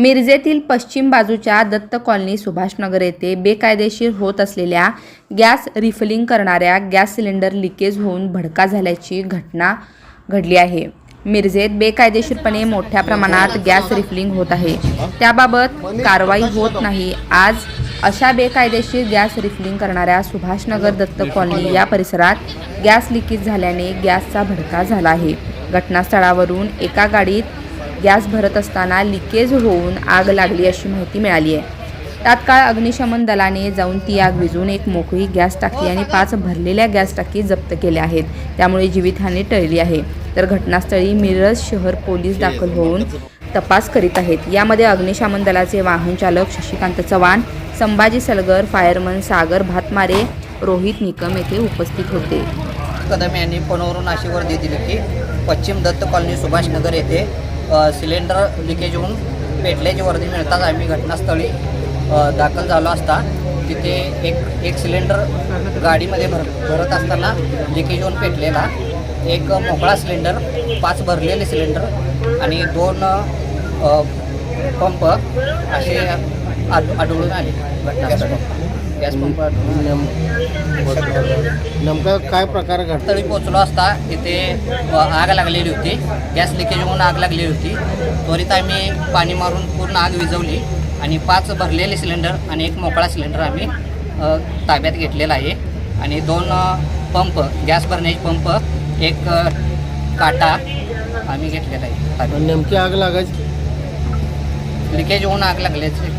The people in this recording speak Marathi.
मिरजेतील पश्चिम बाजूच्या दत्त कॉलनी सुभाषनगर येथे बेकायदेशीर होत असलेल्या गॅस रिफिलिंग करणाऱ्या गॅस सिलेंडर लिकेज होऊन भडका झाल्याची घटना घडली आहे. मिरजेत बेकायदेशीरपणे मोठ्या प्रमाणात गॅस रिफिलिंग होत आहे. त्याबाबत कारवाई होत नाही. आज अशा बेकायदेशीर गॅस रिफिलिंग करणाऱ्या सुभाषनगर दत्त कॉलनी या परिसरात गॅस लिकेज झाल्याने गॅसचा भडका झाला आहे. घटनास्थळावरून एका गाडीत गॅस भरत असताना लिकेज होऊन आग लागली अशी माहिती मिळाली आहे. तात्काळ अग्निशमन दलाने जाऊन ती आग विझून एक मोकळी गॅस टाकी आणि पाच भरलेल्या गॅस टाकी जप्त केल्या आहेत. त्यामुळे जीवितहानी टळली आहे. तर घटनास्थळी मिरज शहर पोलीस दाखल होऊन तपास करीत आहेत. यामध्ये अग्निशमन दलाचे वाहन चालक शशिकांत चव्हाण संभाजी सलगर फायरमन सागर भातमारे रोहित निकम येथे उपस्थित होते. कदम यांनी फोनवरून अशी वर्दी दिली की पश्चिम दत्त कॉलनी सुभाषनगर येथे सिलेंडर लिकेज होऊन पेटल्याची वर्दी मिळताच आम्ही घटनास्थळी दाखल झालो असता. तिथे एक एक सिलेंडर गाडीमध्ये भर भरत असताना लिकेज होऊन पेटलेला. एक मोकळा सिलेंडर पाच भरलेले सिलेंडर आणि दोन पंप असे आढळून आले घटनास्थळी. गॅस पंप नेमका काय प्रकार घडला तळी पोचलो असता तिथे आग लागलेली होती. गॅस लिकेज होऊन आग लागलेली होती. त्वरित आम्ही पाणी मारून पूर्ण आग विझवली आणि पाच भरलेले सिलेंडर आणि एक मोकळा सिलेंडर आम्ही ताब्यात घेतलेला आहे. आणि दोन पंप गॅस भरण्याचे पंप एक काटा आम्ही घेतलेला आहे. नेमकी आग लागायची? लिकेज होऊन आग लागल्याचे.